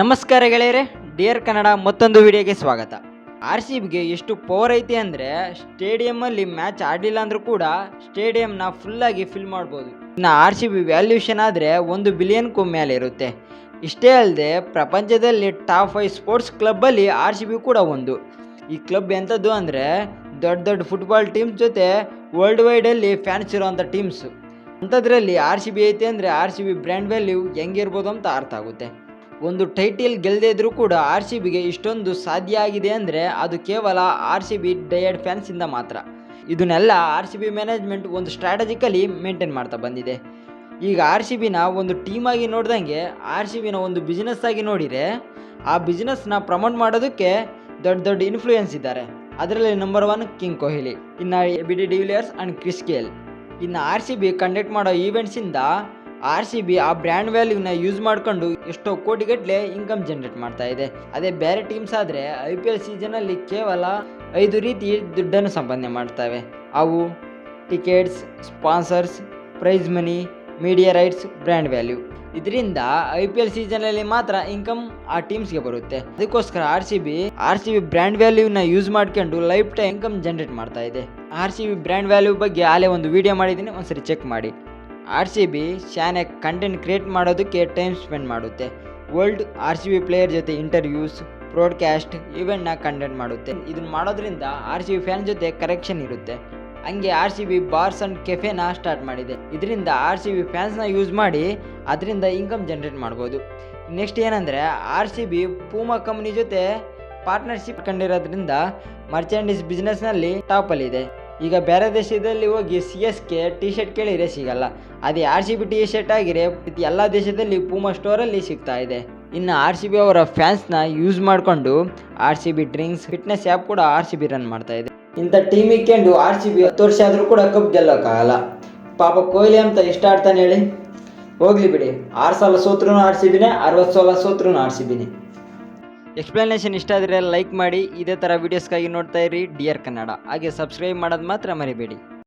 ನಮಸ್ಕಾರ ಗೆಳೆಯರೆ, ಡಿಯರ್ ಕನ್ನಡ ಮತ್ತೊಂದು ವಿಡಿಯೋಗೆ ಸ್ವಾಗತ. ಆರ್ ಸಿ ಬಿಗೆ ಎಷ್ಟು ಪವರ್ ಐತಿ ಅಂದರೆ, ಸ್ಟೇಡಿಯಮ್ಮಲ್ಲಿ ಮ್ಯಾಚ್ ಆಡಲಿಲ್ಲ ಅಂದರೂ ಕೂಡ ಸ್ಟೇಡಿಯಂನ ಫುಲ್ಲಾಗಿ ಫಿಲ್ ಮಾಡ್ಬೋದು. ಇನ್ನು ಆರ್ ಸಿ ಬಿ ವ್ಯಾಲ್ಯೂಷನ್ ಆದರೆ ಒಂದು ಬಿಲಿಯನ್ಗೂ ಮೇಲೆ ಇರುತ್ತೆ. ಇಷ್ಟೇ ಅಲ್ಲದೆ ಪ್ರಪಂಚದಲ್ಲಿ ಟಾಪ್ ಫೈವ್ ಸ್ಪೋರ್ಟ್ಸ್ ಕ್ಲಬ್ಬಲ್ಲಿ ಆರ್ ಸಿ ಬಿ ಕೂಡ ಒಂದು. ಈ ಕ್ಲಬ್ ಎಂಥದ್ದು ಅಂದರೆ, ದೊಡ್ಡ ದೊಡ್ಡ ಫುಟ್ಬಾಲ್ ಟೀಮ್ಸ್ ಜೊತೆ ವರ್ಲ್ಡ್ ವೈಡಲ್ಲಿ ಫ್ಯಾನ್ಸ್ ಇರೋವಂಥ ಟೀಮ್ಸು ಅಂಥದ್ರಲ್ಲಿ ಆರ್ ಸಿ ಬಿ ಐತೆ ಅಂದರೆ R C B brand value ಹೆಂಗಿರ್ಬೋದು ಅಂತ ಅರ್ಥ ಆಗುತ್ತೆ. ಒಂದು ಟೈಟಲ್ ಗೆಲ್ಲದೇ ಇದ್ರೂ ಕೂಡ ಆರ್ ಸಿ ಬಿಗೆ ಇಷ್ಟೊಂದು ಸಾಧ್ಯ ಆಗಿದೆ ಅಂದರೆ ಅದು ಕೇವಲ ಆರ್ ಸಿ ಬಿ ಡಯಡ್ ಫ್ಯಾನ್ಸಿಂದ ಮಾತ್ರ. ಇದನ್ನೆಲ್ಲ ಆರ್ ಸಿ ಬಿ ಮ್ಯಾನೇಜ್ಮೆಂಟ್ ಒಂದು ಸ್ಟ್ರಾಟಜಿಕಲಿ ಮೇಂಟೈನ್ ಮಾಡ್ತಾ ಬಂದಿದೆ. ಈಗ ಆರ್ ಸಿ ಬಿನ ಒಂದು ಟೀಮಾಗಿ ನೋಡ್ದಂಗೆ ಆರ್ ಸಿ ಬಿನ ಒಂದು ಬಿಸ್ನೆಸ್ ಆಗಿ ನೋಡಿದರೆ, ಆ ಬಿಸ್ನೆಸ್ನ ಪ್ರಮೋಟ್ ಮಾಡೋದಕ್ಕೆ ದೊಡ್ಡ ದೊಡ್ಡ ಇನ್ಫ್ಲೂಯೆನ್ಸ್ ಇದ್ದಾರೆ. ಅದರಲ್ಲಿ ನಂಬರ್ ಒನ್ ಕಿಂಗ್ ಕೊಹ್ಲಿ ಇನ್ನು B D de Villiers and Chris Gayle ಇನ್ನು ಆರ್ ಸಿ ಬಿ ಕಂಡಕ್ಟ್ ಮಾಡೋ ಈವೆಂಟ್ಸಿಂದ ಆರ್ ಸಿ ಬಿ ಆ ಬ್ರ್ಯಾಂಡ್ ವ್ಯಾಲ್ಯೂನ ಯೂಸ್ ಮಾಡ್ಕೊಂಡು ಎಷ್ಟೋ ಕೋಟಿಗಟ್ಟಲೆ ಇನ್ಕಮ್ ಜನರೇಟ್ ಮಾಡ್ತಾ ಇದೆ. ಅದೇ ಬೇರೆ ಟೀಮ್ಸ್ ಆದರೆ ಐ ಪಿ ಎಲ್ ಸೀಸನಲ್ಲಿ ಕೇವಲ ಐದು ರೀತಿ ದುಡ್ಡನ್ನು ಸಂಪಾದನೆ ಮಾಡ್ತವೆ. ಅವು tickets, sponsors, prize money, media rights, brand value. ಇದರಿಂದ ಐ ಪಿ ಎಲ್ ಸೀಸನಲ್ಲಿ ಮಾತ್ರ ಇನ್ಕಮ್ ಆ ಟೀಮ್ಸ್ಗೆ ಬರುತ್ತೆ. ಅದಕ್ಕೋಸ್ಕರ R C B, R C B brand ವ್ಯಾಲ್ಯೂನ use ಮಾಡ್ಕೊಂಡು ಲೈಫ್ ಟೈಮ್ ಇನ್ಕಮ್ ಜನ್ರೇಟ್ ಮಾಡ್ತಾ ಇದೆ. R C B brand value ಬಗ್ಗೆ ಆಲೇ ಒಂದು ವಿಡಿಯೋ ಮಾಡಿದ್ದೀನಿ, ಒಂದ್ಸರಿ ಚೆಕ್ ಮಾಡಿ. ಆರ್ ಸಿ ಬಿ ಶಾನೆ ಕಂಟೆಂಟ್ ಕ್ರಿಯೇಟ್ ಮಾಡೋದಕ್ಕೆ ಟೈಮ್ ಸ್ಪೆಂಡ್ ಮಾಡುತ್ತೆ. World R C B player ಜೊತೆ ಇಂಟರ್ವ್ಯೂಸ್ ಬ್ರಾಡ್ಕ್ಯಾಸ್ಟ್ ಇವೆಂಟ್ನ ಕಂಡಕ್ಟ್ ಮಾಡುತ್ತೆ. ಇದನ್ನು ಮಾಡೋದ್ರಿಂದ ಆರ್ ಸಿ ಬಿ ಫ್ಯಾನ್ ಜೊತೆ ಕರೆಕ್ಷನ್ ಇರುತ್ತೆ. ಹಂಗೆ R C B bars and ಕೆಫೆನ start ಮಾಡಿದೆ. ಇದರಿಂದ ಆರ್ ಸಿ ಬಿ ಫ್ಯಾನ್ಸ್ನ ಯೂಸ್ ಮಾಡಿ ಅದರಿಂದ ಇನ್ಕಮ್ ಜನ್ರೇಟ್ ಮಾಡ್ಬೋದು. ನೆಕ್ಸ್ಟ್ ಏನಂದರೆ R C B Puma company ಜೊತೆ ಪಾರ್ಟ್ನರ್ಶಿಪ್ ಕಂಡಿರೋದ್ರಿಂದ ಮರ್ಚೆಂಡೀಸ್ ಬಿಸ್ನೆಸ್ನಲ್ಲಿ ಟಾಪಲ್ಲಿದೆ ಈಗ ಬೇರೆ ದೇಶದಲ್ಲಿ ಹೋಗಿ C S K T shirt ಕೇಳಿದರೆ ಸಿಗಲ್ಲ. ಅದು R C B T shirt ಆಗಿರೆ ಎಲ್ಲ ದೇಶದಲ್ಲಿ ಪೂಮಾ ಸ್ಟೋರಲ್ಲಿ ಸಿಗ್ತಾ ಇದೆ. ಇನ್ನು ಆರ್ ಸಿ ಬಿ ಅವರ ಫ್ಯಾನ್ಸ್ನ ಯೂಸ್ ಮಾಡಿಕೊಂಡು R C B drinks fitness app ಕೂಡ ಆರ್ ಸಿ ಬಿ ರನ್ ಮಾಡ್ತಾ ಇದೆ. ಇಂಥ ಟೀಮ್ ಇಕ್ಕೊಂಡು ಆರ್ ಸಿ ಬಿ ಹತ್ತು ವರ್ಷ ಆದರೂ ಕೂಡ ಕಪ್ ಗೆಲ್ಲೋಕ್ಕಾಗಲ್ಲ. ಪಾಪ ಕೊಹ್ಲಿ ಅಂತ ಎಷ್ಟು ಆಡ್ತಾನೆ ಹೇಳಿ? ಹೋಗ್ಲಿ ಬಿಡಿ. ಆರು ಸಲ ಸೋತ್ರೂ ಆರ್ ಸಿ ಅರವತ್ತು ಸಲ ಸೋತ್ರೂ ಆರ್ ಎಕ್ಸ್ಪ್ಲನೇಷನ್ ಇಷ್ಟ ಆದರೆ ಲೈಕ್ ಮಾಡಿ, ಇದೇ ಥರ ವೀಡಿಯೋಸ್ಗಾಗಿ ನೋಡ್ತಾ ಇರಿ ಡಿಯರ್ ಕನ್ನಡ. ಹಾಗೆ ಸಬ್ಸ್ಕ್ರೈಬ್ ಮಾಡೋದು ಮಾತ್ರ ಮರಿಬೇಡಿ.